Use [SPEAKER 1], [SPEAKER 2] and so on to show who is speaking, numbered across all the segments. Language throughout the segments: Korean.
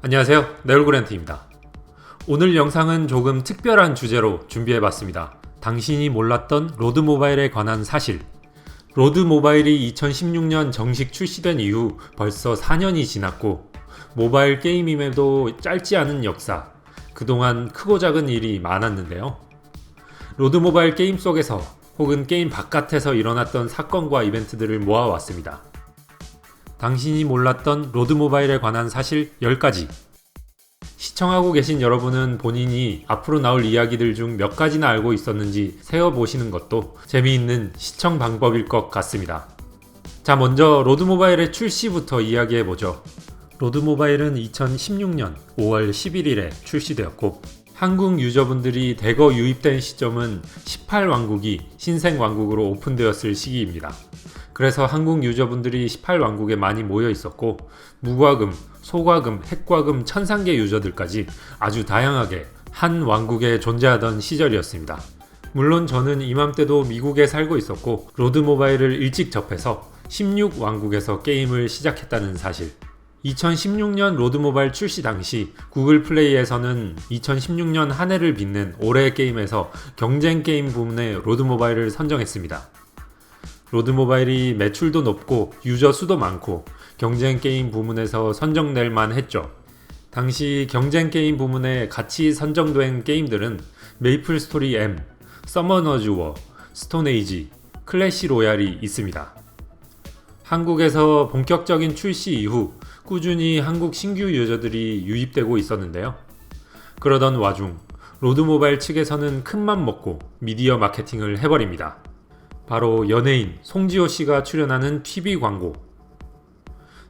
[SPEAKER 1] 안녕하세요. 네올그랜트입니다. 오늘 영상은 조금 특별한 주제로 준비해봤습니다. 당신이 몰랐던 로드 모바일에 관한 사실. 로드 모바일이 2016년 정식 출시된 이후 벌써 4년이 지났고, 모바일 게임임에도 짧지 않은 역사, 그동안 크고 작은 일이 많았는데요. 로드 모바일 게임 속에서 혹은 게임 바깥에서 일어났던 사건과 이벤트들을 모아왔습니다. 당신이 몰랐던 로드 모바일에 관한 사실 10가지. 시청하고 계신 여러분은 본인이 앞으로 나올 이야기들 중 몇 가지나 알고 있었는지 세어보시는 것도 재미있는 시청 방법일 것 같습니다. 자, 먼저 로드 모바일의 출시부터 이야기해보죠. 로드 모바일은 2016년 5월 11일에 출시되었고, 한국 유저분들이 대거 유입된 시점은 18왕국이 신생왕국으로 오픈되었을 시기입니다. 그래서 한국 유저분들이 18왕국에 많이 모여 있었고 무과금, 소과금, 핵과금, 천상계 유저들까지 아주 다양하게 한 왕국에 존재하던 시절이었습니다. 물론 저는 이맘때도 미국에 살고 있었고 로드 모바일을 일찍 접해서 16 왕국에서 게임을 시작했다는 사실. 2016년 로드 모바일 출시 당시 구글 플레이에서는 2016년 한 해를 빛낸 올해의 게임에서 경쟁 게임 부문에 로드 모바일을 선정했습니다. 로드 모바일이 매출도 높고 유저 수도 많고 경쟁 게임 부문에서 선정될 만 했죠. 당시 경쟁 게임 부문에 같이 선정된 게임들은 메이플 스토리 M, 서머너즈 워, 스톤에이지, 클래시 로얄이 있습니다. 한국에서 본격적인 출시 이후 꾸준히 한국 신규 유저들이 유입되고 있었는데요. 그러던 와중 로드 모바일 측에서는 큰맘 먹고 미디어 마케팅을 해버립니다. 바로 연예인 송지효 씨가 출연하는 TV 광고.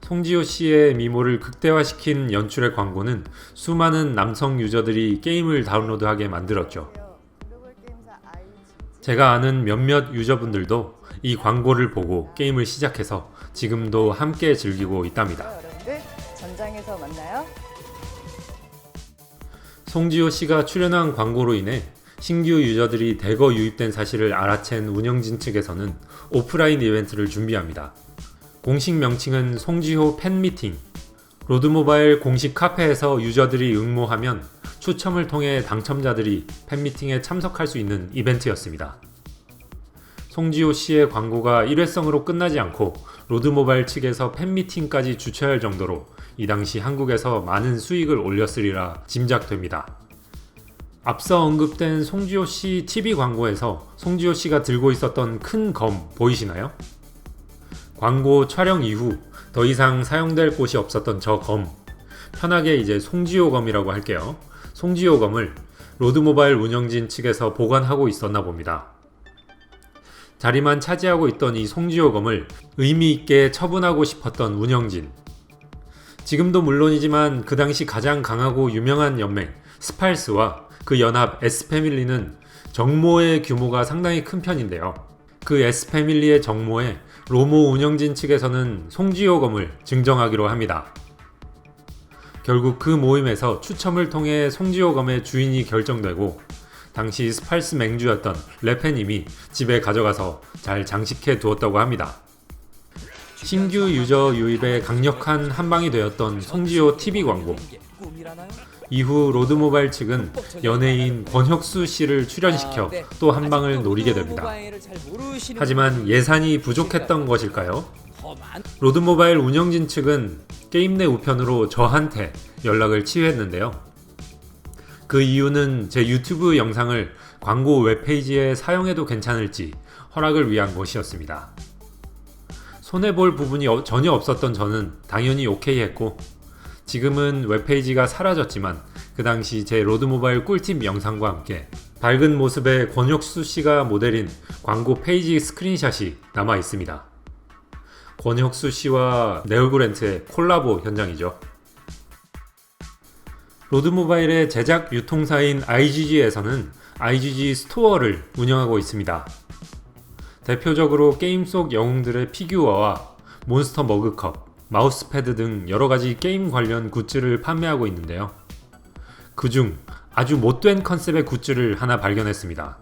[SPEAKER 1] 송지효 씨의 미모를 극대화시킨 연출의 광고는 수많은 남성 유저들이 게임을 다운로드하게 만들었죠. 제가 아는 몇몇 유저분들도 이 광고를 보고 게임을 시작해서 지금도 함께 즐기고 있답니다.
[SPEAKER 2] 전장에서 만나요.
[SPEAKER 1] 송지효 씨가 출연한 광고로 인해 신규 유저들이 대거 유입된 사실을 알아챈 운영진 측에서는 오프라인 이벤트를 준비합니다. 공식 명칭은 송지효 팬미팅. 로드모바일 공식 카페에서 유저들이 응모하면 추첨을 통해 당첨자들이 팬미팅에 참석할 수 있는 이벤트였습니다. 송지효 씨의 광고가 일회성으로 끝나지 않고 로드모바일 측에서 팬미팅까지 주최할 정도로 이 당시 한국에서 많은 수익을 올렸으리라 짐작됩니다. 앞서 언급된 송지효 씨 TV 광고에서 송지효 씨가 들고 있었던 큰 검 보이시나요? 광고 촬영 이후 더 이상 사용될 곳이 없었던 저 검. 편하게 이제 송지효 검이라고 할게요. 송지효 검을 로드모바일 운영진 측에서 보관하고 있었나 봅니다. 자리만 차지하고 있던 이 송지효 검을 의미 있게 처분하고 싶었던 운영진. 지금도 물론이지만 그 당시 가장 강하고 유명한 연맹 스팔스와 그 연합 S패밀리는 정모의 규모가 상당히 큰 편인데요. 그 S패밀리의 정모에 로모 운영진 측에서는 송지효 검을 증정하기로 합니다. 결국 그 모임에서 추첨을 통해 송지효 검의 주인이 결정되고 당시 스팔스 맹주였던 레페님이 집에 가져가서 잘 장식해 두었다고 합니다. 신규 유저 유입에 강력한 한방이 되었던 송지효 TV 광고. 이후 로드모바일 측은 연예인 권혁수 씨를 출연시켜 또 한 방을 노리게 됩니다. 하지만 예산이 부족했던 것일까요? 로드모바일 운영진 측은 게임 내 우편으로 저한테 연락을 취했는데요. 그 이유는 제 유튜브 영상을 광고 웹페이지에 사용해도 괜찮을지 허락을 위한 것이었습니다. 손해볼 부분이 전혀 없었던 저는 당연히 오케이 했고 지금은 웹페이지가 사라졌지만 그 당시 제 로드모바일 꿀팁 영상과 함께 밝은 모습의 권혁수 씨가 모델인 광고 페이지 스크린샷이 남아 있습니다. 권혁수 씨와 네오그랜트의 콜라보 현장이죠. 로드모바일의 제작 유통사인 IGG에서는 IGG 스토어를 운영하고 있습니다. 대표적으로 게임 속 영웅들의 피규어와 몬스터 머그컵, 마우스패드 등 여러가지 게임 관련 굿즈를 판매하고 있는데요. 그중 아주 못된 컨셉의 굿즈를 하나 발견했습니다.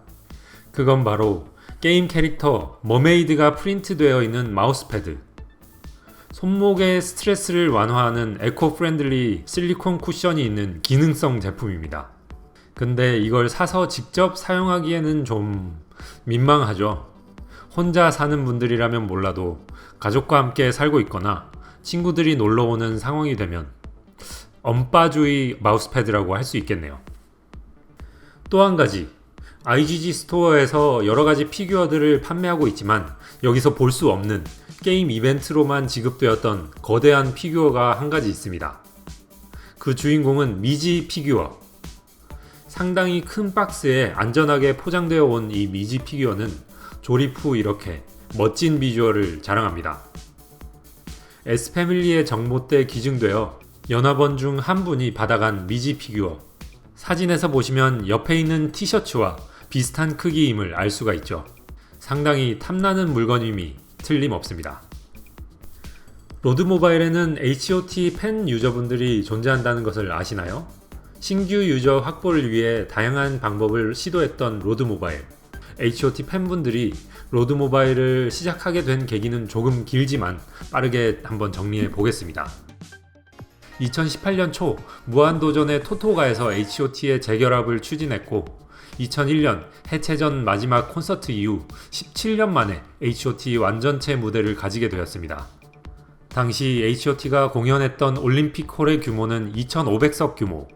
[SPEAKER 1] 그건 바로 게임 캐릭터 머메이드가 프린트되어 있는 마우스패드. 손목의 스트레스를 완화하는 에코 프렌들리 실리콘 쿠션이 있는 기능성 제품입니다. 근데 이걸 사서 직접 사용하기에는 좀 민망하죠. 혼자 사는 분들이라면 몰라도 가족과 함께 살고 있거나 친구들이 놀러 오는 상황이 되면 엄빠주의 마우스패드라고 할 수 있겠네요. 또 한 가지, IGG 스토어에서 여러 가지 피규어들을 판매하고 있지만 여기서 볼 수 없는 게임 이벤트로만 지급되었던 거대한 피규어가 한 가지 있습니다. 그 주인공은 미지 피규어. 상당히 큰 박스에 안전하게 포장되어 온 이 미지 피규어는 조립 후 이렇게 멋진 비주얼을 자랑합니다. S 패밀리의 정모 때 기증되어 연합원 중 한 분이 받아간 미지 피규어. 사진에서 보시면 옆에 있는 티셔츠와 비슷한 크기임을 알 수가 있죠. 상당히 탐나는 물건임이 틀림없습니다. 로드모바일에는 HOT 팬 유저분들이 존재한다는 것을 아시나요? 신규 유저 확보를 위해 다양한 방법을 시도했던 로드모바일. HOT 팬분들이 로드 모바일을 시작하게 된 계기는 조금 길지만 빠르게 한번 정리해 보겠습니다. 2018년 초 무한도전의 토토가에서 HOT의 재결합을 추진했고 2001년 해체전 마지막 콘서트 이후 17년 만에 HOT 완전체 무대를 가지게 되었습니다. 당시 HOT가 공연했던 올림픽 홀의 규모는 2,500석 규모.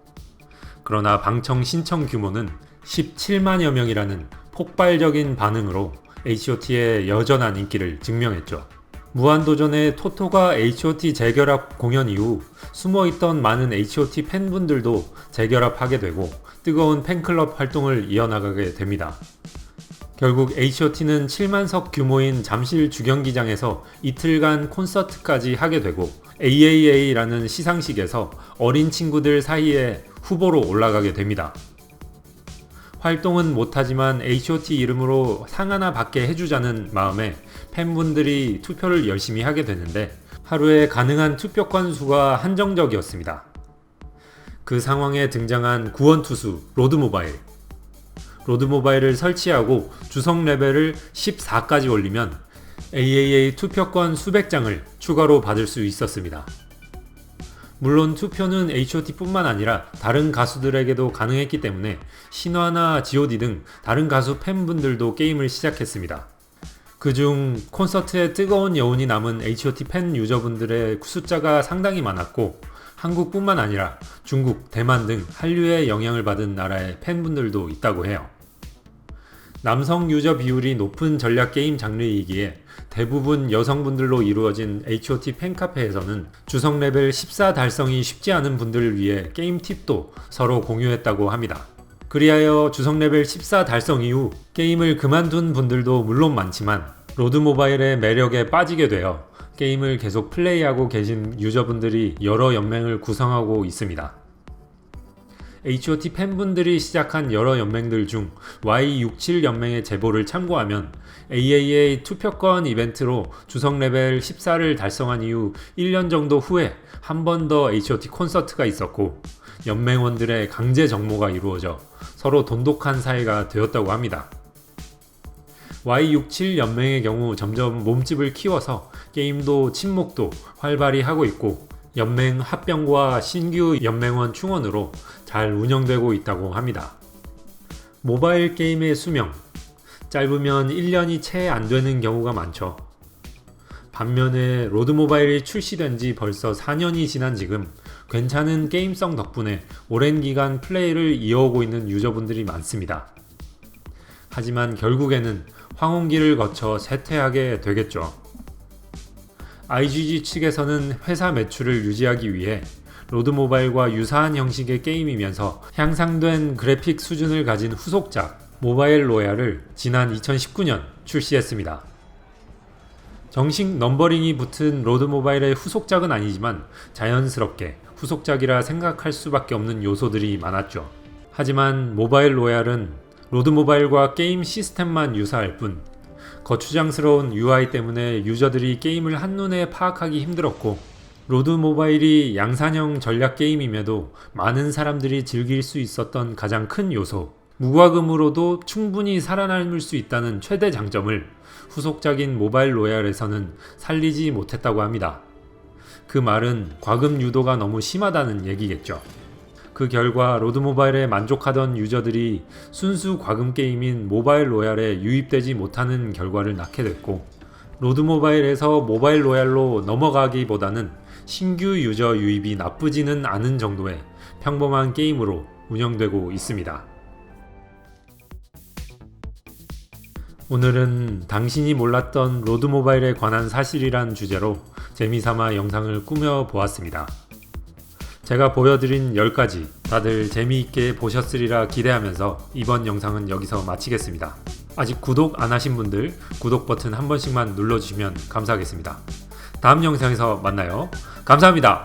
[SPEAKER 1] 그러나 방청 신청 규모는 17만여 명이라는 폭발적인 반응으로 HOT의 여전한 인기를 증명했죠. 무한도전의 토토가 HOT 재결합 공연 이후 숨어있던 많은 HOT 팬분들도 재결합하게 되고 뜨거운 팬클럽 활동을 이어나가게 됩니다. 결국 HOT는 7만석 규모인 잠실 주경기장에서 이틀간 콘서트까지 하게 되고 AAA라는 시상식에서 어린 친구들 사이에 후보로 올라가게 됩니다. 활동은 못하지만 HOT 이름으로 상 하나 받게 해주자는 마음에 팬분들이 투표를 열심히 하게 되는데 하루에 가능한 투표 건수가 한정적이었습니다. 그 상황에 등장한 구원투수 로드모바일. 로드모바일을 설치하고 주석 레벨을 14까지 올리면 AAA 투표권 수백 장을 추가로 받을 수 있었습니다. 물론 투표는 HOT뿐만 아니라 다른 가수들에게도 가능했기 때문에 신화나 GOD 등 다른 가수 팬분들도 게임을 시작했습니다. 그중 콘서트에 뜨거운 여운이 남은 HOT 팬 유저분들의 숫자가 상당히 많았고 한국뿐만 아니라 중국, 대만 등 한류의 영향을 받은 나라의 팬분들도 있다고 해요. 남성 유저 비율이 높은 전략 게임 장르이기에 대부분 여성분들로 이루어진 HOT 팬카페에서는 주석 레벨 14 달성이 쉽지 않은 분들을 위해 게임 팁도 서로 공유했다고 합니다. 그리하여 주석 레벨 14 달성 이후 게임을 그만둔 분들도 물론 많지만 로드 모바일의 매력에 빠지게 되어 게임을 계속 플레이하고 계신 유저분들이 여러 연맹을 구성하고 있습니다. HOT 팬분들이 시작한 여러 연맹들 중 Y67 연맹의 제보를 참고하면 AAA 투표권 이벤트로 주석 레벨 14를 달성한 이후 1년 정도 후에 한 번 더 HOT 콘서트가 있었고 연맹원들의 강제 정모가 이루어져 서로 돈독한 사이가 되었다고 합니다. Y67 연맹의 경우 점점 몸집을 키워서 게임도 침묵도 활발히 하고 있고 연맹 합병과 신규 연맹원 충원으로 잘 운영되고 있다고 합니다. 모바일 게임의 수명 짧으면 1년이 채 안 되는 경우가 많죠. 반면에 로드 모바일이 출시된 지 벌써 4년이 지난 지금 괜찮은 게임성 덕분에 오랜 기간 플레이를 이어오고 있는 유저분들이 많습니다. 하지만 결국에는 황혼기를 거쳐 쇠퇴하게 되겠죠. IGG 측에서는 회사 매출을 유지하기 위해 로드모바일과 유사한 형식의 게임이면서 향상된 그래픽 수준을 가진 후속작 모바일 로얄을 지난 2019년 출시했습니다. 정식 넘버링이 붙은 로드모바일의 후속작은 아니지만 자연스럽게 후속작이라 생각할 수밖에 없는 요소들이 많았죠. 하지만 모바일 로얄은 로드모바일과 게임 시스템만 유사할 뿐 거추장스러운 UI 때문에 유저들이 게임을 한눈에 파악하기 힘들었고 로드 모바일이 양산형 전략 게임임에도 많은 사람들이 즐길 수 있었던 가장 큰 요소 무과금으로도 충분히 살아남을 수 있다는 최대 장점을 후속작인 모바일 로얄에서는 살리지 못했다고 합니다. 그 말은 과금 유도가 너무 심하다는 얘기겠죠. 그 결과 로드 모바일에 만족하던 유저들이 순수 과금 게임인 모바일 로얄에 유입되지 못하는 결과를 낳게 됐고 로드 모바일에서 모바일 로얄로 넘어가기보다는 신규 유저 유입이 나쁘지는 않은 정도의 평범한 게임으로 운영되고 있습니다. 오늘은 당신이 몰랐던 로드 모바일에 관한 사실이란 주제로 재미삼아 영상을 꾸며 보았습니다. 제가 보여드린 10가지 다들 재미있게 보셨으리라 기대하면서 이번 영상은 여기서 마치겠습니다. 아직 구독 안 하신 분들 구독 버튼 한 번씩만 눌러주시면 감사하겠습니다. 다음 영상에서 만나요. 감사합니다.